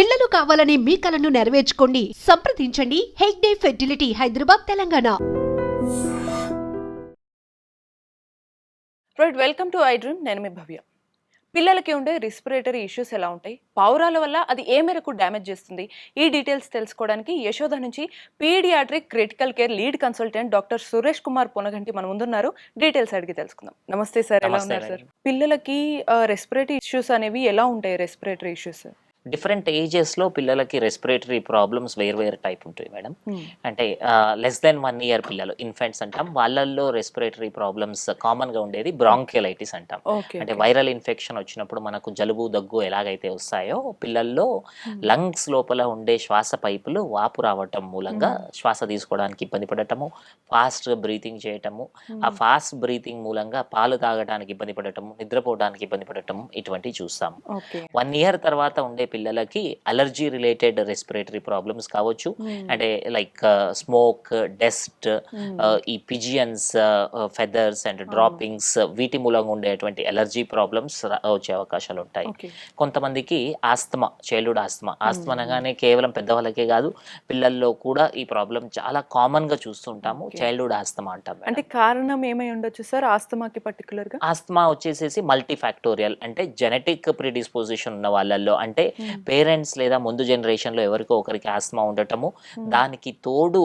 పిల్లలు కావాలని మీ కలను నెరవేర్చుకోండి. సంప్రదించండి. Hegde fertility Hyderabad Telangana. Right welcome to I dream. నేను మీ భవ్య. పిల్లలకి ఉండే రెస్పిరేటరీ ఇష్యూస్ ఎలా ఉంటాయి? పావురాల వల్ల అది ఏ మేరకు డ్యామేజ్ చేస్తుంది? ఈ డీటెయిల్స్ తెలుసుకోవడానికి యశోద నుంచి paediatric critical care lead consultant doctor Suresh Kumar Ponaganti మన ముందున్నారు. డీటెయిల్స్ అడిగి తెలుసుకుందాం. నమస్తే సార్ ఎలా నమస్తే ఉన్నారు సార్? పిల్లలకి రెస్పిరేటరీ ఇష్యూస్ అనేవి ఎలా ఉంటాయి? రెస్పిరేటరీ ఇష్యూస్ డిఫరెంట్ ఏజెస్లో పిల్లలకి రెస్పిరేటరీ ప్రాబ్లమ్స్ వేరు వేరు టైప్ ఉంటాయి మేడం. అంటే లెస్ దెన్ వన్ ఇయర్ పిల్లలు ఇన్ఫెంట్స్ అంటాం. వాళ్ళల్లో రెస్పిరేటరీ ప్రాబ్లమ్స్ కామన్గా ఉండేది బ్రాంకియలైటిస్ అంటాం. అంటే వైరల్ ఇన్ఫెక్షన్ వచ్చినప్పుడు మనకు జలుబు దగ్గు ఎలాగైతే వస్తాయో పిల్లల్లో లంగ్స్ లోపల ఉండే శ్వాస పైపులు వాపు రావటం మూలంగా శ్వాస తీసుకోవడానికి ఇబ్బంది పడటము ఫాస్ట్ బ్రీతింగ్ చేయటము ఆ ఫాస్ట్ బ్రీతింగ్ మూలంగా పాలు తాగడానికి ఇబ్బంది పడటము నిద్రపోవడానికి ఇబ్బంది పడటము ఇటువంటివి చూస్తాం ఓకే వన్ ఇయర్ తర్వాత ఉండే పిల్లలకి అలర్జీ రిలేటెడ్ రెస్పిరేటరీ ప్రాబ్లమ్స్ కావచ్చు. అంటే లైక్ స్మోక్ డస్ట్ ఈ పిజియన్స్ ఫెదర్స్ అండ్ డ్రాపింగ్స్ వీటి మూలంగా ఉండేటువంటి అలర్జీ ప్రాబ్లమ్స్ వచ్చే అవకాశాలు ఉంటాయి. కొంతమందికి ఆస్తమా చైల్డ్హుడ్ ఆస్తమా. ఆస్తమా అనగానే కేవలం పెద్దవాళ్ళకే కాదు పిల్లల్లో కూడా ఈ ప్రాబ్లం చాలా కామన్గా చూస్తుంటాము. చైల్డ్హుడ్ ఆస్తమా అంటాం. అంటే కారణం ఏమై ఉండొచ్చు సార్ ఆస్తమాకి పర్టికులర్గా? ఆస్తమా వచ్చేసేసి మల్టీ ఫ్యాక్టోరియల్ అంటే జెనెటిక్ ప్రిడిస్పోజిషన్ ఉన్న వాళ్ళల్లో. అంటే పేరెంట్స్ లేదా ముందు generation లో ఎవరికో ఒకరికి ఆస్తమా ఉండటము దానికి తోడు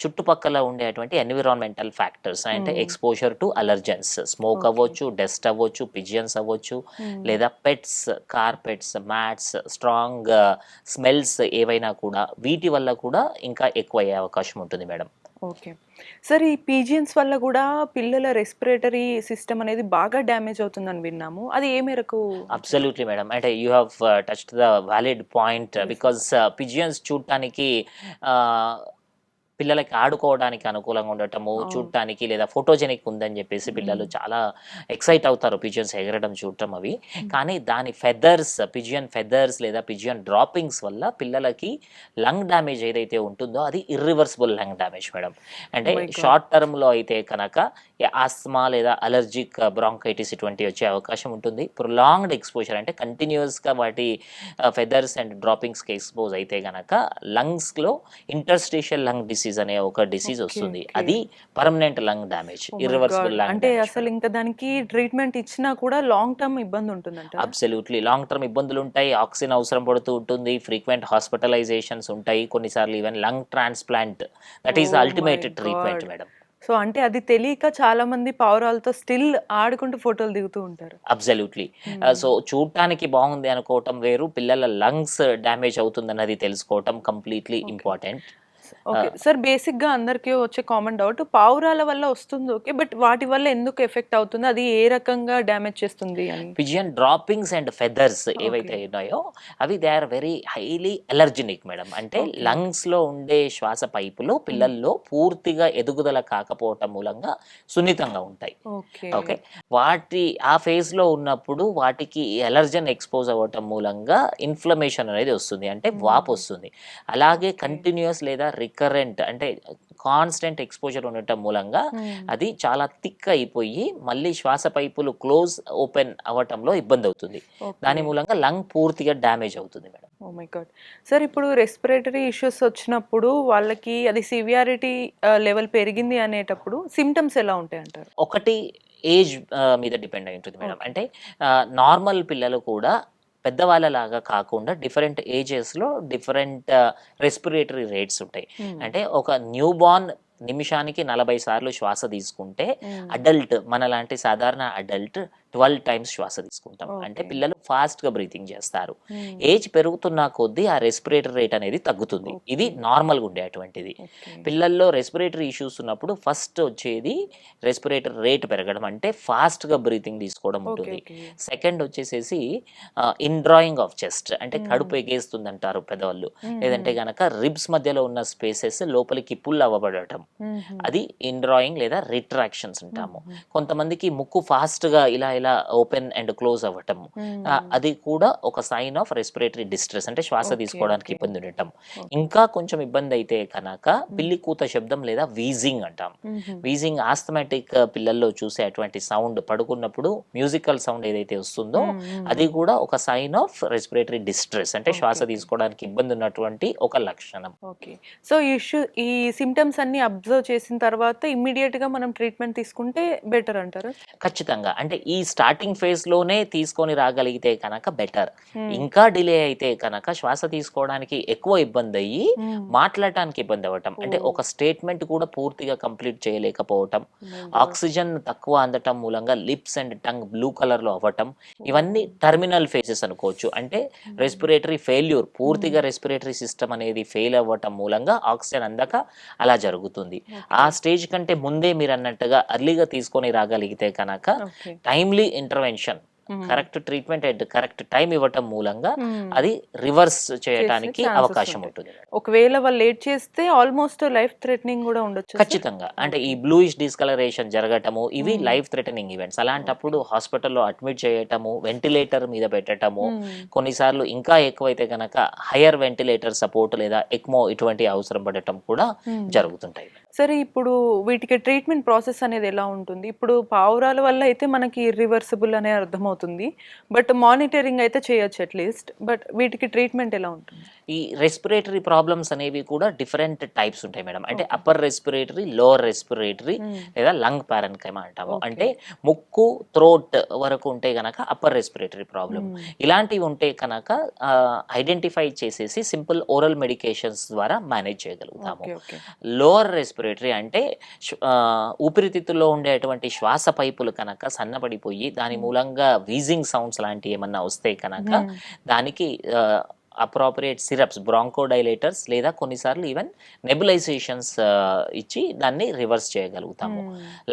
చుట్టుపక్కల ఉండేటువంటి ఎన్విరాన్మెంటల్ ఫ్యాక్టర్స్ అంటే Hmm. Exposure to allergens smoke. అవ్వచ్చు డస్ట్ అవ్వచ్చు పిజియన్స్ అవ్వచ్చు లేదా pets carpets mats strong smells ఏవైనా కూడా వీటి వల్ల కూడా ఇంకా ఎక్కువ అయ్యే అవకాశం ఉంటుంది మేడం. ఓకే సార్ ఈ పీజియన్స్ వల్ల కూడా పిల్లల రెస్పిరేటరీ సిస్టమ్ అనేది బాగా డ్యామేజ్ అవుతుందని విన్నాము అది ఏ మేరకు అబ్సల్యూట్లీ మేడం అంటే you have touch the valid point. Because pigeons చూడటానికి పిల్లలకి ఆడుకోవడానికి అనుకూలంగా ఉండటము. చూడటానికి లేదా ఫోటోజెనిక్ ఉందని చెప్పేసి పిల్లలు. చాలా ఎక్సైట్ అవుతారు పిజియన్స్ ఎగరడం చూడటం అవి కానీ దాని ఫెదర్స్ పిజియన్ ఫెదర్స్ లేదా పిజియన్ డ్రాపింగ్స్ వల్ల పిల్లలకి లంగ్ డ్యామేజ్ ఏదైతే ఉంటుందో అది ఇర్రివర్సిబుల్ లంగ్ డ్యామేజ్ మేడం అంటే Oh. షార్ట్ టర్మ్లో అయితే కనుక ఆస్తమా లేదా అలర్జిక్ బ్రాంకైటిస్ ఇటువంటి వచ్చే అవకాశం ఉంటుంది. ప్రొలాంగ్డ్ ఎక్స్పోజర్ అంటే కంటిన్యూస్గా వాటి ఫెదర్స్ అండ్ డ్రాపింగ్స్కి ఎక్స్పోజ్ అయితే గనక లంగ్స్లో ఇంటర్స్టేషియల్ లంగ్ డిసీజ్ అనే ఒక డిసీజ్ వస్తుంది. అది permanent lung damage irreversible. Lung అంటే అసలు ఇంకా దానికి ట్రీట్మెంట్ ఇచ్చినా కూడా లాంగ్ టర్మ్ ఇబ్బంది ఉంటుందంట? అబ్సల్యూట్లీ లాంగ్ టర్మ్ ఇబ్బందులు ఉంటాయి. ఆక్సిజన్ అవసరం పడుతూ ఉంటుంది. ఫ్రీక్వెంట్ హాస్పిటలైజేషన్స్ ఉంటాయి. కొన్నిసార్లు even lung transplant that is ultimate treatment. Madam so అంటే అది తెలియక చాలా మంది పావురాలతో స్టిల్ ఆడుకుంటూ ఫోటోలు దిగుతూ ఉంటారు అబ్సల్యూట్లీ. సో చూడటానికి బాగుంది అనుకోవటం వేరు పిల్లల లంగ్స్ డ్యామేజ్ అవుతుందన్నది తెలుసుకోవటం కంప్లీట్లీ. Important okay. సార్ బేసిక్గా అందరికీ వచ్చే కామన్ డౌట్ పావురాల వల్ల వస్తుంది ఓకే. బట్ వాటి వల్ల ఎందుకు ఎఫెక్ట్ అవుతుంది? అది ఏ రకంగా డ్యామేజ్ చేస్తుంది అని? పిజియన్ డ్రాపింగ్స్ అండ్ ఫెదర్స్ ఏవైతే ఉన్నాయో అవి they are very highly allergenic madam అంటే. లంగ్స్లో ఉండే శ్వాస పైపులు పిల్లల్లో పూర్తిగా ఎదుగుదల కాకపోవటం మూలంగా సున్నితంగా ఉంటాయి. ఓకే. ఓకే. వాటి ఆ phase లో ఉన్నప్పుడు వాటికి ఎలర్జన్ ఎక్స్పోజ్ అవ్వటం మూలంగా ఇన్ఫ్లమేషన్ అనేది వస్తుంది. అంటే వాపు. వస్తుంది. అలాగే. కంటిన్యూస్ లేదా రికరెంట్ అంటే కాన్స్టెంట్ ఎక్స్పోజర్ ఉండటం మూలంగా అది చాలా థిక్ అయిపోయి మళ్ళీ శ్వాస పైపులు క్లోజ్ ఓపెన్ అవ్వటంలో ఇబ్బంది అవుతుంది. దాని మూలంగా లంగ్ పూర్తిగా డ్యామేజ్ అవుతుంది madam. Oh my God sir ఇప్పుడు రెస్పిరేటరీ ఇష్యూస్ వచ్చినప్పుడు వాళ్ళకి అది సివియారిటీ లెవెల్ పెరిగింది అనేటప్పుడు సిమ్టమ్స్ ఎలా ఉంటాయి అంటారు ఒకటి ఏజ్ మీద డిపెండ్ అయి ఉంటుంది మేడం. అంటే నార్మల్ పిల్లలు కూడా పెద్దవాళ్ళలాగా కాకుండా డిఫరెంట్ ఏజెస్లో డిఫరెంట్ రెస్పిరేటరీ రేట్స్ ఉంటాయి. అంటే ఒక న్యూ బార్న్ నిమిషానికి నలభై సార్లు శ్వాస తీసుకుంటే అడల్ట్ మనలాంటి సాధారణ అడల్ట్ ట్వెల్వ్ టైమ్స్ శ్వాస తీసుకుంటాం. అంటే. పిల్లలు fast గా బ్రీతింగ్ చేస్తారు. ఏజ్ పెరుగుతున్న కొద్దీ ఆ రెస్పిరేటరీ రేట్ అనేది తగ్గుతుంది. ఇది నార్మల్గా ఉండేటువంటిది. పిల్లల్లో రెస్పిరేటరీ ఇష్యూస్ ఉన్నప్పుడు ఫస్ట్ వచ్చేది రెస్పిరేటరీ రేట్ పెరగడం. అంటే ఫాస్ట్గా బ్రీతింగ్ తీసుకోవడం ఉంటుంది. సెకండ్ వచ్చేసేసి ఇన్ డ్రాయింగ్ ఆఫ్ చెస్ట్ అంటే. కడుపు ఎగేస్తుంది అంటారు పెద్దవాళ్ళు లేదంటే గనక రిబ్స్ మధ్యలో ఉన్న స్పేసెస్ లోపలికి పుల్ అవ్వబడటం. అది ఇన్ డ్రాయింగ్ లేదా రిట్రాక్షన్స్ అంటాము. కొంతమందికి ముక్కు fast గా ఇలా ఓపెన్ అండ్ క్లోజ్ అవ్వటం ఆ, అది కూడా ఒక సైన్ ఆఫ్ రెస్పిరేటరీ డిస్ట్రెస్ అంటే శ్వాస తీసుకోవడానికి. ఇబ్బంది ఉండటం. ఇంకా కొంచెం ఇబ్బంది అయితే కనుక పిల్లి కూత శబ్దం లేదా వీజింగ్ అంటాం. వీజింగ్ ఆస్థమాటిక్ పిల్లల్లో చూసే అటువంటి సౌండ్ పడుకున్నప్పుడు మ్యూజికల్ సౌండ్ ఏదైతే వస్తుందో అది కూడా ఒక సైన్ ఆఫ్ రెస్పిరేటరీ డిస్ట్రెస్ అంటే శ్వాస. తీసుకోవడానికి ఇబ్బంది ఉన్నటువంటి ఒక లక్షణం. ఓకే సో ఇష్యూ ఈ సిమ్టమ్స్ అన్ని అబ్జర్వ్ చేసిన తర్వాత ఇమ్మీడియట్గా మనం ట్రీట్మెంట్ తీసుకుంటే బెటర్ అంటారా? ఖచ్చితంగా. అంటే ఈ స్టార్టింగ్ ఫేజ్లోనే తీసుకొని రాగలిగితే కనుక బెటర్ ఇంకా డిలే అయితే కనుక శ్వాస తీసుకోవడానికి ఎక్కువ ఇబ్బంది అయ్యి మాట్లాడటానికి ఇబ్బంది అవ్వటం. అంటే ఓ. ఒక స్టేట్మెంట్ కూడా పూర్తిగా కంప్లీట్ చేయలేకపోవటం. ఆక్సిజన్ తక్కువ అందటం మూలంగా లిప్స్ అండ్ టంగ్ బ్లూ కలర్లో అవ్వటం. ఇవన్నీ టర్మినల్ ఫేజెస్ అనుకోవచ్చు. అంటే రెస్పిరేటరీ ఫెయిల్యూర్ పూర్తిగా రెస్పిరేటరీ సిస్టమ్ అనేది ఫెయిల్ అవ్వటం మూలంగా ఆక్సిజన్ అందక అలా జరుగుతుంది. ఆ స్టేజ్ కంటే ముందే మీరు అన్నట్టుగా అర్లీగా తీసుకొని రాగలిగితే కనుక okay timely intervention correct treatment and correct time ఇవ్వటం మూలంగా అది రివర్స్ చేయడానికి అవకాశం. ఉంటుంది. ఒకవేళ వాళ్ళు లేట్ చేస్తే ఆల్మోస్ట్ లైఫ్ థ్రెటనింగ్ కూడా ఉండొచ్చు ఖచ్చితంగా. అంటే ఈ బ్లూయిష్ డిస్కలరేషన్ జరగటము ఇవి. లైఫ్ థ్రెటనింగ్ ఈవెంట్స్ అలాంటప్పుడు హాస్పిటల్లో అడ్మిట్ చేయటము వెంటిలేటర్ మీద పెట్టటము కొన్నిసార్లు ఇంకా ఎక్కువైతే కనుక హయ్యర్ వెంటిలేటర్ సపోర్ట్ లేదా ఎక్మో ఇటువంటి అవసరం పడటం కూడా జరుగుతుంటాయి. సరే ఇప్పుడు వీటికి ట్రీట్మెంట్ ప్రాసెస్ అనేది ఎలా ఉంటుంది? ఇప్పుడు పావురాల వల్ల అయితే మనకి ఇర్రివర్సిబుల్ అనే అర్థమవుతుంది. బట్ మానిటరింగ్ అయితే చేయొచ్చు అట్లీస్ట్. బట్ వీటికి ట్రీట్మెంట్ ఎలా ఉంటుంది? ఈ రెస్పిరేటరీ ప్రాబ్లమ్స్ అనేవి కూడా డిఫరెంట్ టైప్స్ ఉంటాయి మేడం. అంటే అప్పర్ రెస్పిరేటరీ లోవర్ రెస్పిరేటరీ లేదా లంగ్ పారన్కైమా అంటాము. అంటే ముక్కు థ్రోట్ వరకు ఉంటే గనక అప్పర్ రెస్పిరేటరీ ప్రాబ్లం ఇలాంటివి ఉంటే కనుక ఐడెంటిఫై చేసేసి సింపుల్ ఓరల్ మెడికేషన్స్ ద్వారా మేనేజ్ చేయగలుగుతాము. లోవర్ రెస్పిరేటరీ అంటే ఊపిరితిత్తుల్లో ఉండేటువంటి శ్వాస పైపులు కనుక సన్నపడిపోయి దాని మూలంగా వీజింగ్ సౌండ్స్ లాంటివి ఏమన్నా వస్తే కనుక దానికి అప్రాపరియేట్ సిరప్స్ బ్రాంకోడైలేటర్స్ లేదా కొన్నిసార్లు ఈవెన్ నెబులైజేషన్స్ ఇచ్చి దాన్ని రివర్స్ చేయగలుగుతాము.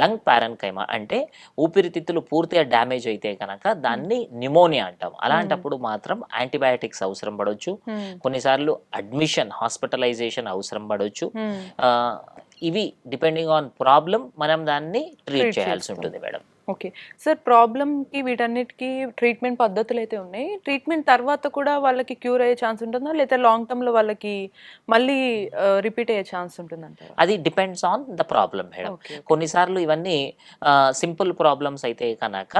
లంగ్ పారన్కైమా అంటే ఊపిరితిత్తులు పూర్తిగా డ్యామేజ్ అయితే కనుక దాన్ని నిమోనియా అంటాం అలాంటప్పుడు మాత్రం యాంటీబయాటిక్స్ అవసరం పడవచ్చు కొన్నిసార్లు అడ్మిషన్ హాస్పిటలైజేషన్ అవసరం పడవచ్చు ఇవి డిపెండింగ్ ఆన్ ప్రాబ్లం మనం దాన్ని ట్రీట్ చేయాల్సి. ఉంటుంది మేడం. ఓకే. సార్ ప్రాబ్లమ్కి వీటన్నిటికీ ట్రీట్మెంట్ పద్ధతులు అయితే ఉన్నాయి. ట్రీట్మెంట్ తర్వాత కూడా వాళ్ళకి క్యూర్ అయ్యే ఛాన్స్ ఉంటుందా? లేదా లాంగ్ టర్మ్లో వాళ్ళకి మళ్ళీ రిపీట్ అయ్యే ఛాన్స్ ఉంటుందంటారా? అది depends on the problem madam. కొన్నిసార్లు ఇవన్నీ సింపుల్ ప్రాబ్లమ్స్ అయితే కనుక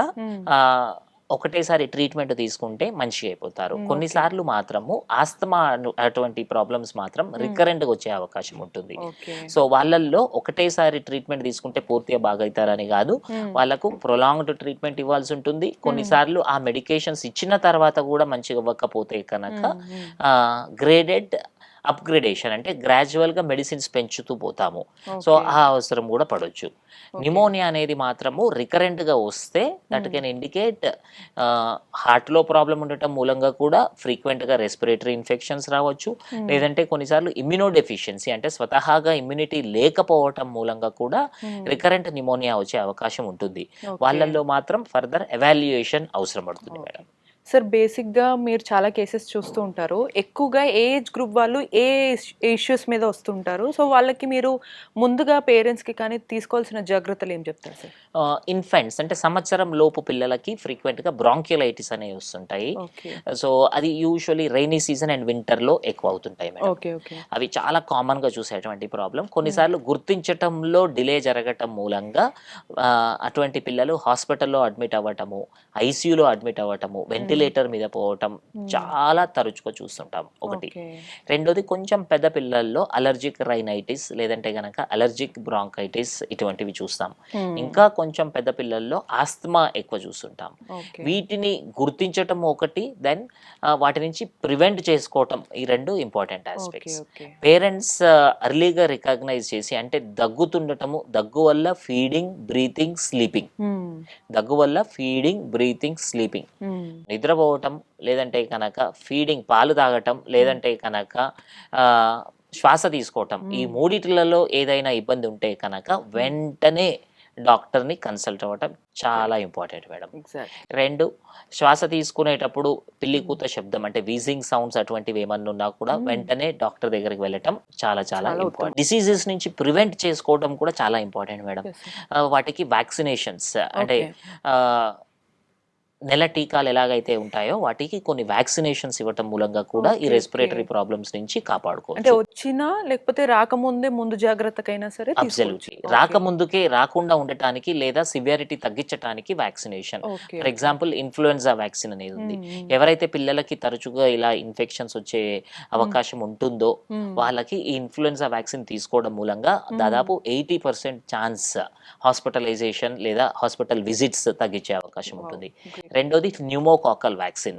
ఒకటేసారి ట్రీట్మెంట్ తీసుకుంటే మంచిగా అయిపోతారు. కొన్నిసార్లు మాత్రము ఆస్తమా అటువంటి ప్రాబ్లమ్స్ మాత్రం రికరెంట్గా వచ్చే అవకాశం ఉంటుంది. సో వాళ్ళల్లో ఒకటేసారి ట్రీట్మెంట్ తీసుకుంటే పూర్తిగా బాగవుతారని కాదు. వాళ్ళకు ప్రొలాంగ్డ్ ట్రీట్మెంట్ ఇవ్వాల్సి ఉంటుంది. కొన్నిసార్లు ఆ మెడికేషన్స్ ఇచ్చిన తర్వాత కూడా మంచిగా ఇవ్వకపోతే కనుక గ్రేడెడ్ అప్గ్రేడేషన్ అంటే గ్రాడ్యువల్గా మెడిసిన్స్ పెంచుతూ పోతాము. సో ఆ అవసరం కూడా పడవచ్చు నిమోనియా అనేది మాత్రము రికరెంట్గా వస్తే దట్ Hmm. కెన్ ఇండికేట్ హార్ట్లో ప్రాబ్లం ఉండటం మూలంగా కూడా ఫ్రీక్వెంట్గా రెస్పిరేటరీ ఇన్ఫెక్షన్స్ రావచ్చు. లేదంటే కొన్నిసార్లు ఇమ్యూనో డెఫిషియన్సీ అంటే స్వతహాగా ఇమ్యూనిటీ లేకపోవటం మూలంగా కూడా రికరెంట్ నిమోనియా వచ్చే అవకాశం ఉంటుంది. వాళ్ళల్లో మాత్రం ఫర్దర్ ఎవాల్యుయేషన్ అవసరం పడుతుంది మేడం. సార్ బేసిక్గా మీరు చాలా కేసెస్ చూస్తూ ఉంటారు. ఎక్కువగా ఏజ్ గ్రూప్ వాళ్ళు ఏ ఇష్యూస్ మీద వస్తుంటారు. సో వాళ్ళకి మీరు ముందుగా పేరెంట్స్కి కానీ తీసుకోవాల్సిన జాగ్రత్తలు ఏం చెప్తారు సార్? ఇన్ఫెంట్స్ అంటే సంవత్సరం లోపు పిల్లలకి ఫ్రీక్వెంట్గా బ్రాంక్యులైటిస్ అనేవి వస్తుంటాయి. సో అది యూజువలీ రైనీ సీజన్ అండ్ వింటర్లో ఎక్కువ అవుతుంటాయి ఓకే ఓకే. అవి చాలా కామన్గా చూసేటువంటి ప్రాబ్లం కొన్నిసార్లు గుర్తించటంలో డిలే జరగటం మూలంగా అటువంటి పిల్లలు హాస్పిటల్లో అడ్మిట్ అవ్వటము ఐసీయూలో అడ్మిట్ అవ్వటము వెంటిలేటర్ మీద పోవటం చాలా తరచుగా చూస్తుంటాం. ఒకటి. రెండోది కొంచెం పెద్ద పిల్లల్లో అలర్జిక్ రైనైటిస్ లేదంటే గనక అలర్జిక్ బ్రాంకైటిస్ ఇటువంటివి చూస్తాం. ఇంకా కొంచెం పెద్ద పిల్లల్లో ఆస్తమా ఎక్కువ చూస్తుంటాం. వీటిని గుర్తించటం ఒకటి దెన్ వాటి నుంచి ప్రివెంట్ చేసుకోవటం ఈ రెండు ఇంపార్టెంట్ ఆస్పెక్ట్స్. పేరెంట్స్ అర్లీగా రికగ్నైజ్ చేసి అంటే దగ్గుతుండటము దగ్గు వల్ల ఫీడింగ్ బ్రీతింగ్ స్లీపింగ్ దగ్గు వల్ల ఫీడింగ్ బ్రీతింగ్ స్లీపింగ్ నిద్రపోవటం లేదంటే కనుక ఫీడింగ్ పాలు తాగటం లేదంటే కనుక ఆ, శ్వాస తీసుకోవటం. ఈ. మూడిట్లలో ఏదైనా ఇబ్బంది ఉంటే కనుక వెంటనే డాక్టర్ని కన్సల్ట్ అవ్వటం చాలా ఇంపార్టెంట్ మేడం. రెండు శ్వాస తీసుకునేటప్పుడు పిల్లి కూత శబ్దం అంటే వీజింగ్ సౌండ్స్ అటువంటివి ఏమన్నా ఉన్నా కూడా. వెంటనే డాక్టర్ దగ్గరికి వెళ్ళటం చాలా చాలా ఇంపార్టెంట్. డిసీజెస్ నుంచి ప్రివెంట్ చేసుకోవడం కూడా చాలా ఇంపార్టెంట్ మేడం. వాటికి వ్యాక్సినేషన్స్ అంటే నెల టీకాలు ఎలాగైతే ఉంటాయో వాటికి కొన్ని వ్యాక్సినేషన్స్ ఇవ్వటం మూలంగా కూడా ఈ రెస్పిరేటరీ. ప్రాబ్లమ్స్ నుంచి అంటే కాపాడుకోవచ్చు వచ్చినా లేకపోతే రాకముందే ముందు జాగ్రత్తకైనా సరే అబ్సల్యూట్లీ తీసుకోవచ్చు. రాకముందుకే రాకుండా ఉండటానికి లేదా సివియారిటీ తగ్గించడానికి vaccination for example influenza vaccine అనేది ఉంది. ఎవరైతే పిల్లలకి తరచుగా ఇలా ఇన్ఫెక్షన్స్ వచ్చే అవకాశం ఉంటుందో. వాళ్ళకి ఈ ఇన్ఫ్లుయెన్జా వ్యాక్సిన్ తీసుకోవడం మూలంగా దాదాపు ఎయిటీ పర్సెంట్ ఛాన్స్ హాస్పిటలైజేషన్ లేదా హాస్పిటల్ విజిట్స్ తగ్గించే అవకాశం ఉంటుంది. రెండోది న్యూమోకాకల్ వ్యాక్సిన్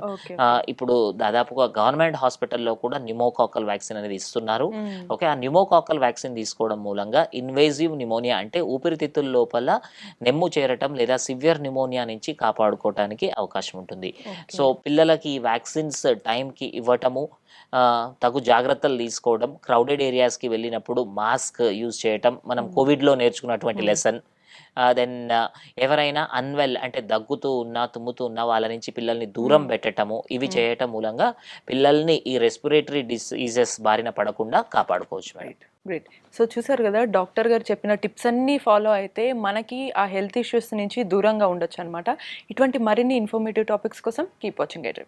ఇప్పుడు దాదాపుగా గవర్నమెంట్ హాస్పిటల్లో కూడా న్యూమోకాకల్ వ్యాక్సిన్ అనేది ఇస్తున్నారు. ఓకే ఆ న్యూమోకాకల్ వ్యాక్సిన్ తీసుకోవడం మూలంగా ఇన్వేజివ్ న్యూమోనియా అంటే ఊపిరితిత్తుల లోపల నెమ్ము చేరటం లేదా సివియర్ న్యూమోనియా నుంచి కాపాడుకోవటానికి అవకాశం ఉంటుంది. సో పిల్లలకి ఈ వ్యాక్సిన్స్ టైంకి ఇవ్వటము తగు జాగ్రత్తలు తీసుకోవడం క్రౌడెడ్ ఏరియాస్కి వెళ్ళినప్పుడు మాస్క్ యూజ్ చేయటం మనం కోవిడ్లో నేర్చుకున్నటువంటి లెసన్ దెన్ ఎవరైనా అన్వెల్ అంటే దగ్గుతూ ఉన్నా తుమ్ముతూ ఉన్నా వాళ్ళ నుంచి పిల్లల్ని దూరం పెట్టటము ఇవి చేయటం మూలంగా పిల్లల్ని ఈ రెస్పిరేటరీ డిసీజెస్ బారిన పడకుండా కాపాడుకోవచ్చు మేడం. రైట్ గ్రేట్ సో చూసారు కదా డాక్టర్ గారు చెప్పిన టిప్స్ అన్నీ ఫాలో అయితే మనకి ఆ హెల్త్ ఇష్యూస్ నుంచి దూరంగా ఉండొచ్చు అనమాట ఇటువంటి మరిన్ని ఇన్ఫర్మేటివ్ టాపిక్స్ కోసం కీప్ వాచింగ్ ఎట్